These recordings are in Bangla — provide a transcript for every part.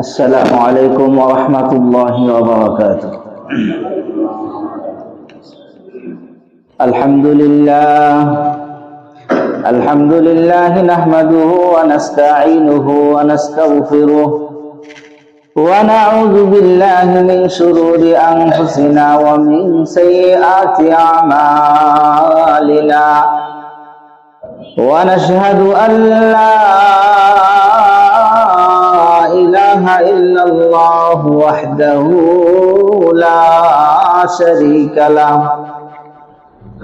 السلام عليكم ورحمة الله وبركاته الحمد لله الحمد لله نحمده ونستعينه ونستغفره ونعوذ بالله من شرور أنفسنا ومن سيئات أعمالنا ونشهد أن لا إله إلا الله وحده لا شريك له.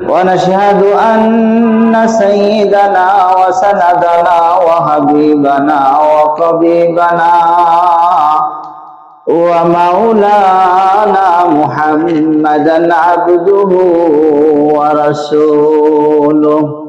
ونشهد أن سيدنا وسندنا وحبيبنا وطبيبنا ومولانا محمدا عبده ورسوله.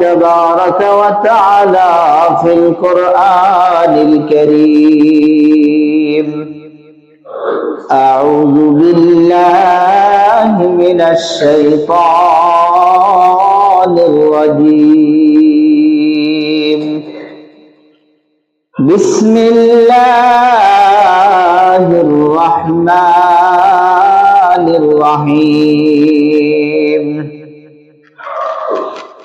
تبارك وتعالى في القرآن الكريم. أعوذ بالله من الشيطان الرجيم. بسم الله الرحمن الرحيم.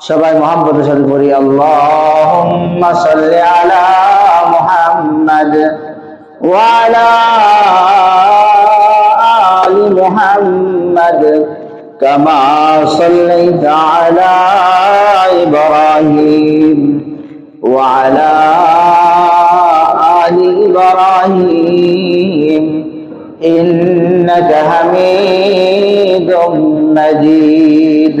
সবাই মোহাম্মদ সাথে করি আল্লাহুম্মা সাল্লি আলা মুহাম্মাদ ওয়া আলা আলি মুহাম্মাদ কামা সাল্লাইতা আলা ইব্রাহিম ওয়া আলা আলি ইব্রাহিম إنك حميد مجيد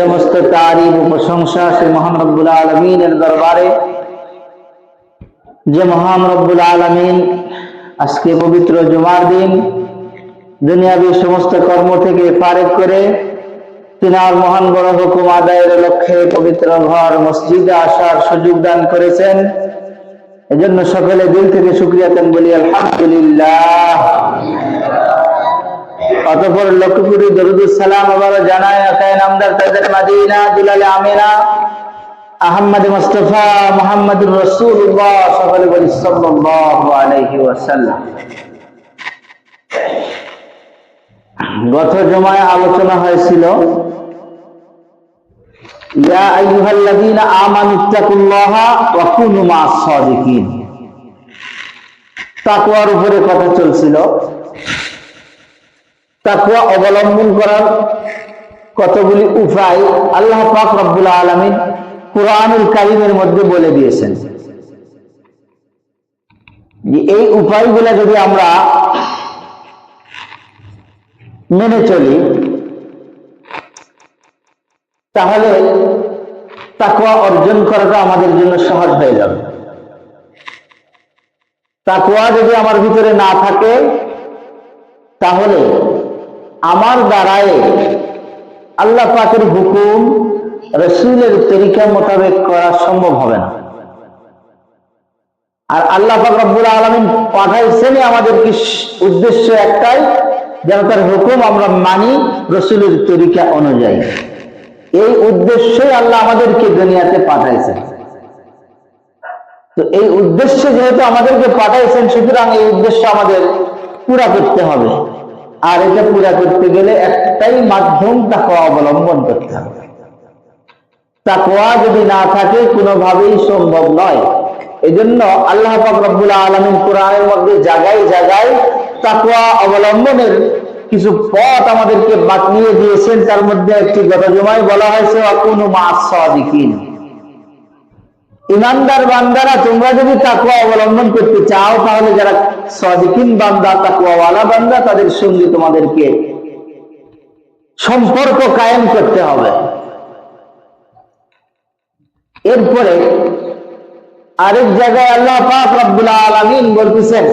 সমস্ত তারিফ ও প্রশংসা সে মহান রব্বুল আলমিনের দরবারে। যে মহান রব্বুল আলমিন আজকে পবিত্র জুমার দিন দুনিয়াবি সমস্ত কর্ম থেকে পারেক করে তিনার মহান বড় হুকুম আদায়ের লক্ষ্যে পবিত্র ঘর, মসজিদে আসার সুযোগ দান করেছেন। এজন্য সকলে দিল থেকে শুক্রিয়া দেন, বলি আলহামদুলিল্লাহ। অতপর লক্ষ কোটি দরুদুস সালাম আবার জানায় নামদার তাদের মাদিনা, দুলালে আমিনা আহমদ মুস্তফা মোহাম্মদুর রসুল্লাহ সকলে বলি সাল্লাল্লাহু আলাইহি ওয়াসাল্লাম। গত জমায় আলোচনা হয়েছিল, ইয়া আইয়ুহাল্লাযীনা আমানু ইত্তাকুল্লাহা ওয়া কুনু সাদিকিন। তাকওয়ার উপরে কথা চলছিল। তাকুয়া অবলম্বন করার কতগুলি উপায় আল্লাহ পাক রব্বুল আলমিন কোরআনুল কারিমের মধ্যে বলে দিয়েছেন। এই উপায়গুলো যদি আমরা মেনে চলি, তাহলে তাকুয়া অর্জন করাটা আমাদের জন্য সহজ হয়ে যাবে। তাকুয়া যদি আমার ভিতরে না থাকে, তাহলে আমার দ্বারায় আল্লাহ পাকের হুকুম রসুলের তরিকা মোতাবেক করা সম্ভব হবে না। আর আল্লাহ পাক রব্বুল আলমিন পাঠাইছেনই আমাদেরকে উদ্দেশ্য একটাই, যেন তার হুকুম আমরা মানি রসুলের তরিকা অনুযায়ী। এই উদ্দেশ্যই আল্লাহ আমাদেরকে দুনিয়াতে পাঠাইছেন। তো এই উদ্দেশ্যে যেহেতু আমাদেরকে পাঠাইছেন, সুতরাং এই উদ্দেশ্য আমাদের পুরা করতে হবে। আর এটা পুরা করতে গেলে একটাই মাধ্যম তাকে অবলম্বন করতে হবে। তাকওয়া যদি না থাকে, কোনোভাবেই সম্ভব নয়। এজন্য আল্লাহ রব্বুল আলামিন কোরআনের মধ্যে জায়গায় জায়গায় তাকওয়া অবলম্বনের কিছু পথ আমাদেরকে বাতলিয়ে দিয়েছেন। তার মধ্যে একটি গত জমায় বলা হয়েছে অকুনু মা সাদিকিন। ইমানদার বান্দারা, তোমরা যদি তাকুয়া অবলম্বন করতে চাও, তাহলে যারা সাদিকিন বান্দা তাকুয়াওয়ালা বান্দা, তাদের সঙ্গে তোমাদেরকে সম্পর্ক কায়েম করতে হবে। এরপরে আরেক জায়গায় আল্লাহ পাক রব্বুল আলামিন বলতেছেন,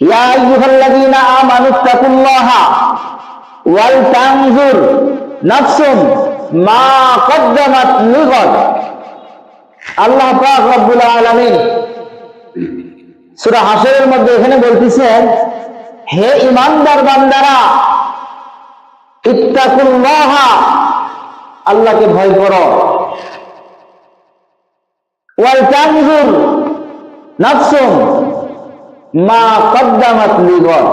ইয়া আইয়ুহাল্লাযীনা আমানু তাকুল্লাহা ওয়াল তানজুর নাফসুম মা কদ্দামাত লিগাদ আল্লাহ রব্বুল হাশরের মধ্যে এখানে বলতেছেন, হে ইমানদার বান্দারা আল্লাহকে ভয় করো। ওয়াল তানজুর নাফসুম মা কদ্দামাত লিগত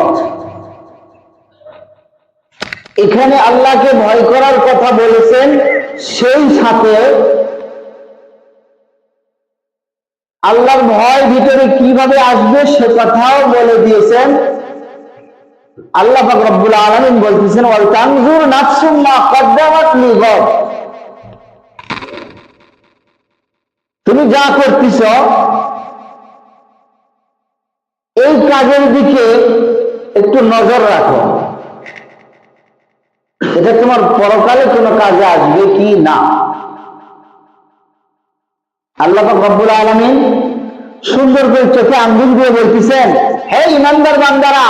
এখানে আল্লাহকে ভয় করার কথা বলেছেন, সেই সাথে আল্লাহর ভয় ভিতরে কীভাবে আসবে সে কথাও বলে দিয়েছেন। আল্লাহ রব্বুল আলামিন বলতেছেন, ওয়াল তানজুর কদ্দামাত তুমি যা করতেছ, এই কাজের দিকে একটু নজর রাখো। এটা তোমার পরকালে কোনো কাজে আসবে কি না? আল্লাহ রব্বুল আলমিন সুন্দর করে চোখে আঙ্গুল দিয়ে বলতেছেন, হে ইমানদার বান্দারা,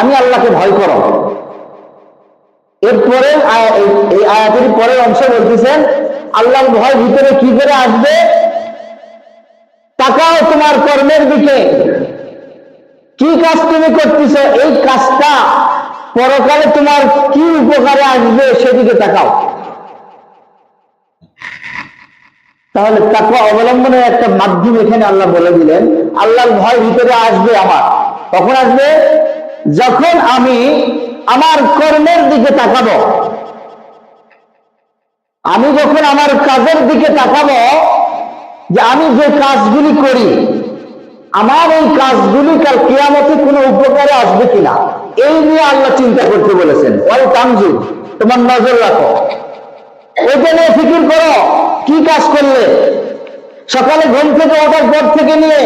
আমি আল্লাহকে ভয় করো। এরপরে এই আয়াতের পরের অংশ বলতেছেন, আল্লাহর ভয় ভিতরে কি করে আসবে? তাকাও তোমার কর্মের দিকে। কি কাজ তুমি করতেছ? এই কাজটা পরকালে তোমার কি উপকারে আসবে সেদিকে তাকাও। তাহলে তাকে অবলম্বনের একটা মাধ্যম এখানে আল্লাহ বলে দিলেন, আল্লাহর ভয় ভিতরে আসবে আমার। কখন আসবে? যখন আমি আমার কর্মের দিকে তাকাবো। আমি যখন আমার কাজের দিকে তাকাবো, যে আমি যে কাজগুলি করি, আমার এই কাজগুলি কাল কিয়ামতে কোনো উপকারে আসবে কিনা, এই নিয়ে আল্লাহ চিন্তা করতে বলেছেন। তোমার নজর রাখো। ওইটা নিয়ে ফিকির করো। কি কাজ করলে? সকালে ঘুম থেকে ওঠার পর থেকে নিয়ে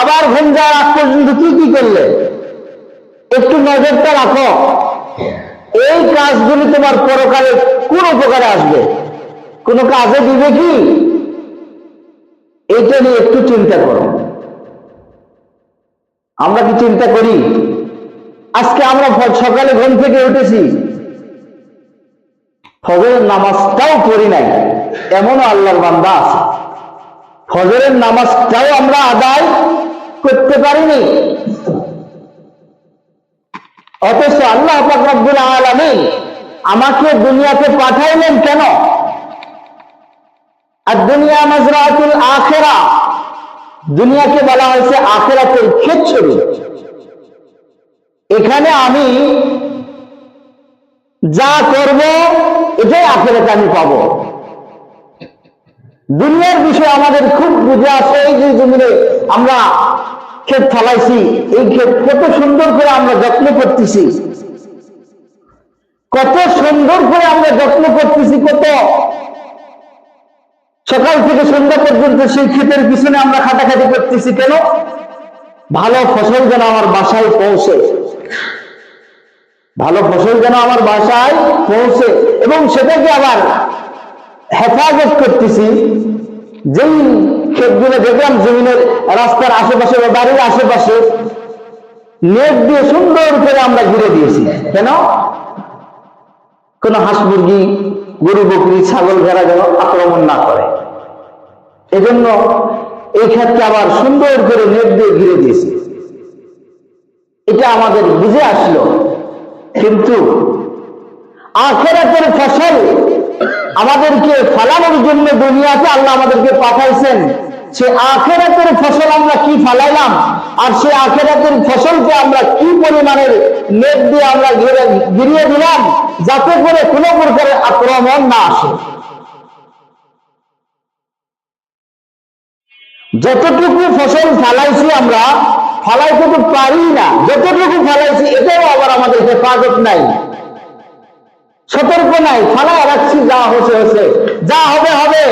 আবার ঘুম যাওয়ার আগ পর্যন্ত কি কি করলে? একটু নজরটা রাখো। এই কাজগুলি তোমার পরকালে কোন উপকারে আসবে? কোনো কাজে দিবে কি? এইটা নিয়ে একটু চিন্তা করো। আমরা কি চিন্তা করি? আজকে আমরা সকালে ঘুম থেকে উঠেছি। ফজরের নামাজটাও পড়ি নাই। এমনও আল্লাহর বান্দা আছে। ফজরের নামাজটাও আমরা আদায় করতে পারিনি। অথচ আল্লাহ রব্বুল আলামিন আমাকে দুনিয়াতে পাঠাইলেন কেন? আর দুনিয়া মাজরাতুল আখেরা। দুনিয়াকে বলা হয়েছে আখেরাতের ছবি এখানে আমি যা করব, এটাই আখেরাতে আমি পাবো। দুনিয়ার বিষয়ে আমাদের খুব বুঝে আসে এই যে জমিনে আমরা ক্ষেত ফলাইছি, এই ক্ষেত কত সুন্দর করে আমরা যত্ন করতেছি। কত সুন্দর করে আমরা যত্ন করতেছি, কত সকাল থেকে সন্ধ্যা পর্যন্ত সেই ক্ষেতের পিছনে আমরা খাটাখাটি করতেছি, কেন? ভালো ফসল যেন আমার বাসায় পৌঁছে। ভালো ফসল যেন আমার বাসায় পৌঁছে। এবং সেটাকে আবার হেফাজত করতেছি, যেই ক্ষেতগুলো দেখলাম জমিনের রাস্তার আশেপাশে বা বাড়ির আশেপাশে, নেট দিয়ে সুন্দর করে আমরা ঘিরে দিয়েছি। কেন? কোন হাঁস মুরগি, গরু, বকরি, ছাগল, ভেড়া যেন আক্রমণ না করে। এজন্য এই ক্ষেত্রে আবার সুন্দর করে নেট দিয়ে ঘিরে দিয়েছি। এটা আমাদের বুঝে আসলো। কিন্তু আখেরাতের ফসল আমাদেরকে ফলানোর জন্য দুনিয়াতে আল্লাহ আমাদেরকে পাঠাইছেন। সে আখেরাতের ফসল আমরা কি ফলাইলাম? আর সে আখেরাতের ফসলকে আমরা কি পরিমাণের নেট দিয়ে আমরা ঘিরে ঘিরিয়ে দিলাম? যাতে করে কোনো প্রকারের আক্রমণ না আসে। যতটুকু ফসল ফালাইছি আমরা, ফালাইতে তো পারি না। যতটুকু ফালাইছি, এটাও আবার আমাদের হেফাজত নাই। সতর্ক নাই ফালাই রাখছি, যা হচ্ছে হচ্ছে যা হবে হবে।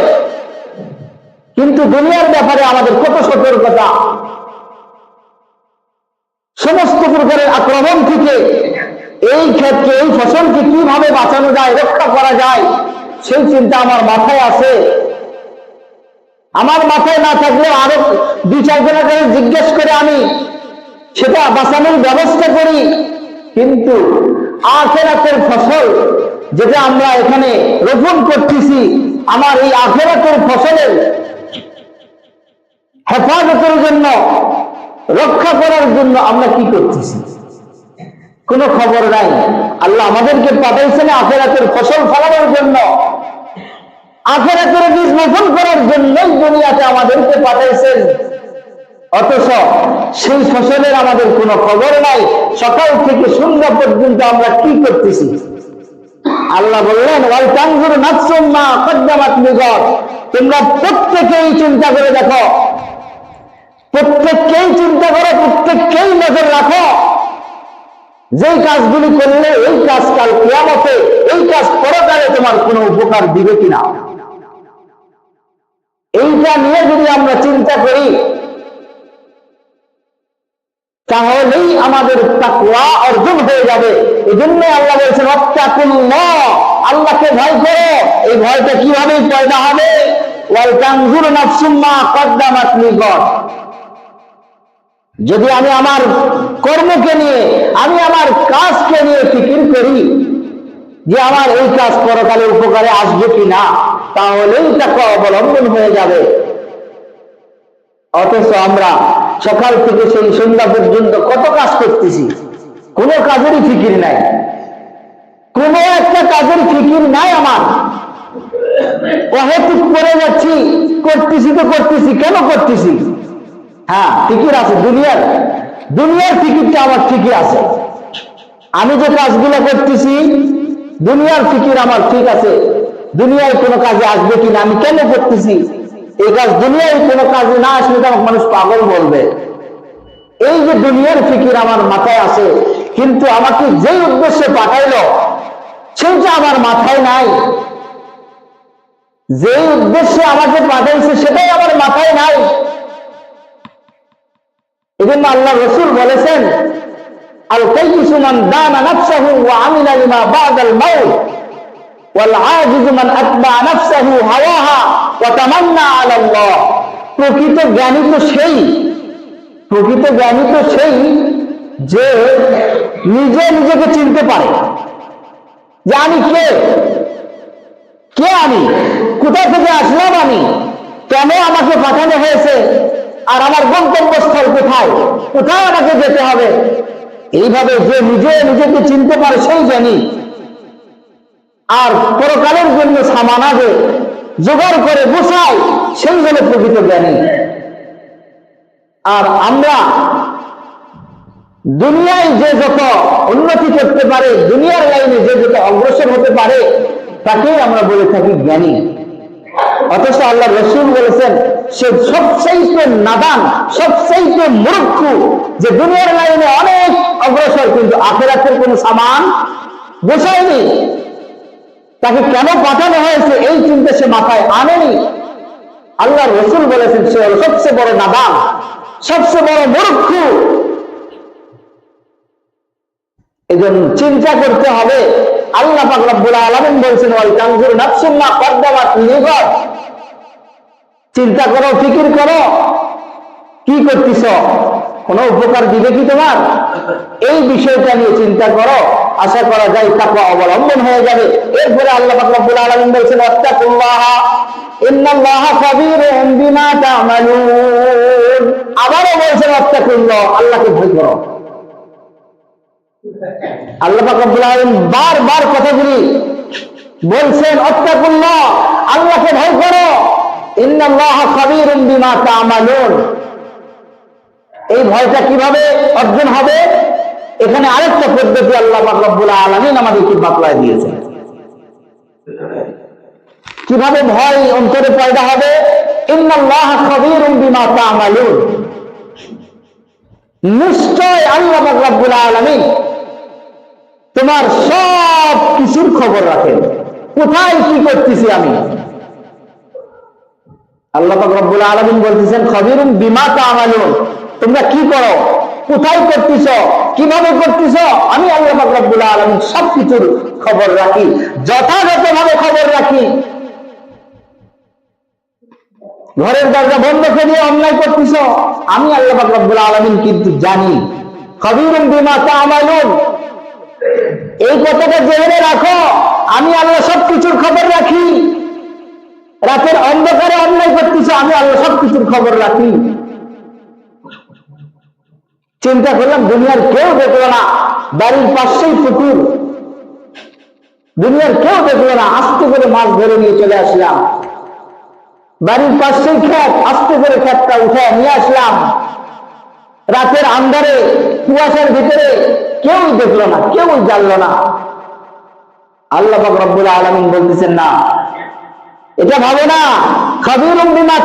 কিন্তু দুনিয়ার ব্যাপারে আমাদের কত সতর্কতা? সমস্ত প্রকারের আক্রমণ থেকে এই ক্ষেত্রে এই ফসলকে কীভাবে বাঁচানো যায়, রক্ষা করা যায়, সেই চিন্তা আমার মাথায় আছে। আমার মাথায় না থাকলে আরও দুই, চারজনের কাছে জিজ্ঞেস করে আমি, সেটা বাঁচানোর ব্যবস্থা করি। কিন্তু আখেরাতের ফসল যেটা আমরা এখানে রোপণ করতেছি, আমার এই আখেরাতের ফসলের হেফাজতের জন্য, রক্ষা করার জন্য আমরা কি করতেছি? কোনো খবর নাই। আল্লাহ আমাদেরকে পাঠাইছেন আখেরাতের ফসল ফলানোর জন্য। আখেরাতের বীজ রোপণ করার জন্যই দুনিয়াতে আমাদেরকে পাঠাইছেন। অথচ সেই ফসলের আমাদের কোনো খবর নাই। সকাল থেকে সন্ধ্যা পর্যন্ত আমরা কি করতেছি? আল্লাহ বললেন, ওয়াল তানজুর নাফসুম মা তোমরা প্রত্যেকেই চিন্তা করে দেখো। প্রত্যেককেই চিন্তা করো, প্রত্যেককেই নজর রাখো। যেই কাজগুলি করলে, এই কাজ কাল কিয়ামতে, এই কাজ পরকালে তোমার কোনো উপকার দিবে কিনা? এইটা নিয়ে যদি আমরা চিন্তা করি তাহলেই আমাদের তাকওয়া অর্জন হয়ে যাবে। এই জন্য আল্লাহ বলছেন অত্যাকুল্লাহ আল্লাহকে ভয় করো। এই ভয়টা কীভাবে পয়দা হবে? যদি আমি আমার কর্মকে নিয়ে, আমি আমার কাজকে নিয়ে ফিকির করি, যে আমার এই কাজ পরকালে উপকারে আসবে কি না, তাহলেই তাকে অবলম্বন হয়ে যাবে। অথচ আমরা সকাল থেকে সেই সন্ধ্যা পর্যন্ত কত কাজ করতেছি? কোন কাজেরই ফিকির নাই। কোনো একটা কাজের ফিকির নাই আমার। অহেতুক করে যাচ্ছি, করতেছি তো করতেছি, কেন করতেছি? হ্যাঁ ফিকির আছে, দুনিয়ার। দুনিয়ার ফিকিরটা আমার ঠিকই আছে। আমি যে কাজগুলো করতেছি, দুনিয়ার ফিকির আমার ঠিক আছে। দুনিয়ায় কোনো কাজে আসবে কিনা, আমি কেন করতেছি? এই কাজ দুনিয়ায় কোনো কাজে না আসলে তো মানুষ পাগল বলবে। এই যে দুনিয়ার ফিকির আমার মাথায় আছে, কিন্তু আমাকে যে উদ্দেশ্যে পাঠাইলো সেইটা আমার মাথায় নাই। যে উদ্দেশ্যে আমাকে পাঠাইছে, সেটাই আমার মাথায় নাই। এই জন্য আল্লাহ রসুল বলেছেন আল কাইসুমান দানা নাফসাহু ওয়া আমিলা লিমা বাদাল মাউত ওয়াল আজিজু মান আতবা নাফসাহু হাওয়াহা। প্রকৃত জ্ঞানী তো সেই, প্রকৃত জ্ঞানী তো সেই যে নিজে নিজেকে চিনতে পারে। যে আমি কে? কে আমি? কোথা থেকে আসলাম আমি? কেন আমাকে পাঠানো হয়েছে? আর আমার গন্তব্যস্থল কোথায়? কোথায় আমাকে যেতে হবে? এইভাবে যে নিজে নিজেকে চিনতে পারে সেই জানি আর পরকালের জন্য সামানা যে জোগাড় করে বসায় সেই হলো প্রকৃত জ্ঞানী। আর আমরা দুনিয়ায় যে যত উন্নতি করতে পারে, দুনিয়ার লাইনে যে যত অগ্রসর হতে পারে, তাকেই আমরা বলে থাকি জ্ঞানী। অথচ আল্লাহ রসুল বলেছেন, সে সবচাইতে নাদান, সবচাইতে মূর্খ, যে দুনিয়ার লাইনে অনেক অগ্রসর, কিন্তু আখেরাতের কোন সামান বসায়নি তাকে কেন পাঠানো হয়েছে এই চিন্তা সে মাথায় আনেনি? আল্লাহ রসুল বলেছেন, সে হলো সবচেয়ে বড় নাদাম, সবচেয়ে বড় মূর্খ। এজন্য চিন্তা করতে হবে। আল্লাহ পাক রব্বুল আলামিন বলছেন, ওয়াল তানজুর নাফসুম মা কদ্দামাত চিন্তা করো, ফিকির করো। কি করতেছ? কোনো উপকার দিবে কি তোমার? এই বিষয়টা নিয়ে চিন্তা করো। আশা করা যায় তাকওয়া অবলম্বন হয়ে যাবে। এরপরে আল্লাহ রব্বুল আলামিন বলছেন আবারও বলছেন, ওয়াত্তাকুল্লাহ, আল্লাহকে ভয় করো। আল্লাহ রব্বুল আলামিন বারবার কথাগুলি বলছেন, ওয়াত্তাকুল্লাহ, আল্লাহকে ভয় করো। ইন্নাল্লাহা খাবীরুম বিমা তা'মালুন। এই ভয়টা কীভাবে অর্জন হবে? এখানে আরেকটা পদ্ধতি আল্লাহ রব্বুল আলামিন আমাদেরকে বাতলায় দিয়েছেন। কীভাবে ভয় অন্তরে পয়দা হবে? নিশ্চয় আল্লাহ রব্বুল আলামিন তোমার সব কিছুর খবর রাখেন। কোথায় কি করতেছি আমি? আল্লাহ রব্বুল আলামিন বলতেছেন খবীরুম বিমা তা'মালুন। তোমরা কি করো? কোথায় করতেছ? কীভাবে করতেছ? আমি আল্লাহ রব্বুল আলামিন সবকিছুর খবর রাখি, যথাযথভাবে খবর রাখি। ঘরের দরজা বন্ধ করে অন্যায় করতেছ? আমি আল্লাহ রব্বুল আলামিন কিন্তু জানি। এই কথাটা জেনে রাখো, আমি আল্লাহ সবকিছুর খবর রাখি। রাতের অন্ধকারে অন্যায় করতেছ, আমি আল্লাহ সবকিছুর খবর রাখি। চিন্তা করলাম, দুনিয়ার কেউ দেখল না। বাড়ির পাশেই পুকুর। দুনিয়ার কেউ দেখল না, আস্তে করে মাছ ধরে নিয়ে চলে আসলাম। বাড়ির পাশেই খেত আস্তে করে খেতটা উঠে নিয়ে আসলাম। রাতের আন্ধারে, কুয়াশার ভিতরে কেউই দেখল না কেউই জানলো না। আল্লাহ রব্বুল আলামিন বলতেছেন না, এটা ভাবো না।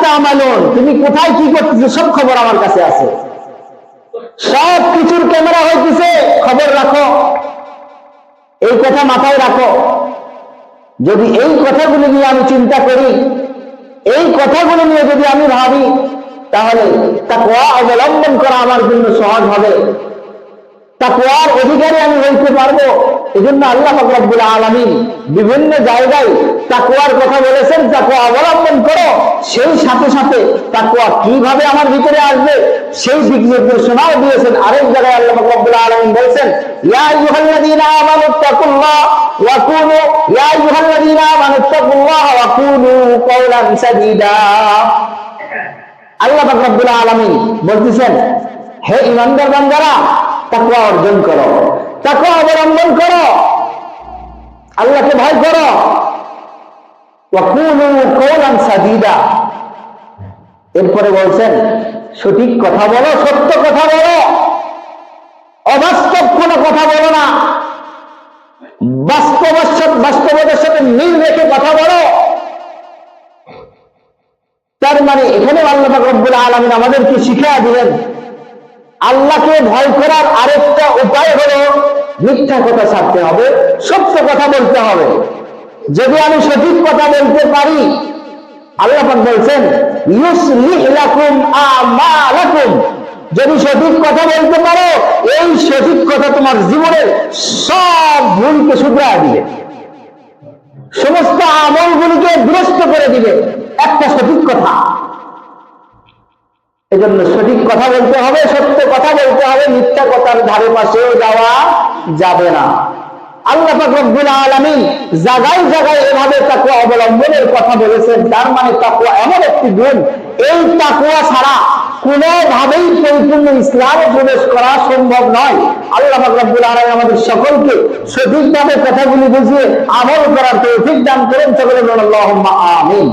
তা'মালুন, তুমি কোথায় কি করতেছো সব খবর আমার কাছে আছে। সব কিছুর ক্যামেরা হইতেছে, খবর রাখো। এই কথা মাথায় রাখো। যদি এই কথাগুলো নিয়ে আমি চিন্তা করি, এই কথাগুলো নিয়ে যদি আমি ভাবি, তাহলে তাকওয়া অবলম্বন করা আমার জন্য সহজ হবে। তাকওয়ার অধিকারী আমি হইতে পারব? এজন্য আল্লাহ পাক রব্বুল আলামিন বিভিন্ন জায়গায় তাকওয়ার কথা বলেছেন। তাকওয়া অবলম্বন করো। সেই সাথে সাথে তাকওয়া কীভাবে আমার ভিতরে আসবে, সেই দিক নির্দেশনাও দিয়েছেন। আরেক জায়গায় আল্লাহ পাক রব্বুল আলামিন বলেছেন, ইয়া ওয়া ইয়া আল্লাহ পাক রব্বুল আলামিন বলতেছেন, হে ইমানদার বান্দারা তাকওয়া অর্জন করো। তাকওয়া অবলম্বন করো। আল্লাহকে ভয় করো। সাদীদা। এরপরে বলছেন, সঠিক কথা বলো, সত্য কথা বলো। অবাস্তব কোনো কথা বলো না। বাস্তবের বাস্তবতার সাথে মিল রেখে কথা বলো। তার মানে এখানে আল্লাহ রব্বুল আলামিন আমাদেরকে শিখিয়ে দিলেন আল্লাহকে ভয় করার আরেকটা উপায় হলো মিথ্যা কথা ছাড়তে হবে, সত্য কথা বলতে হবে। যদি আমি সঠিক কথা বলতে পারি, আল্লাহ বলছেন যদি সঠিক কথা বলতে পারো, এই সঠিক কথা তোমার জীবনের সব ভুলকে শুধরা দিবে। সমস্ত আমলগুলিকে বিরস্ত করে দিবে। একটা সঠিক কথা। এজন্য সঠিক কথা বলতে হবে, সত্য কথা বলতে হবে, মিথ্যা কথার ধারে পাশেও যাওয়া যাবে না। আল্লাহ পাক রব্বুল আলামিন জায়গায় জায়গায় এভাবে তাকওয়া অবলম্বনের কথা বলেছেন, তার মানে তাকওয়া এমন একটি গুণ, এই তাকওয়া ছাড়া কোনোভাবেই পরিপূর্ণ ইসলামে প্রবেশ করা সম্ভব নয়। আল্লাহ পাক রব্বুল আলামিন আমাদের সকলকে সঠিকভাবে কথাগুলি বুঝিয়ে আমল করার তৌফিক দান করেন, সকলে আমিন।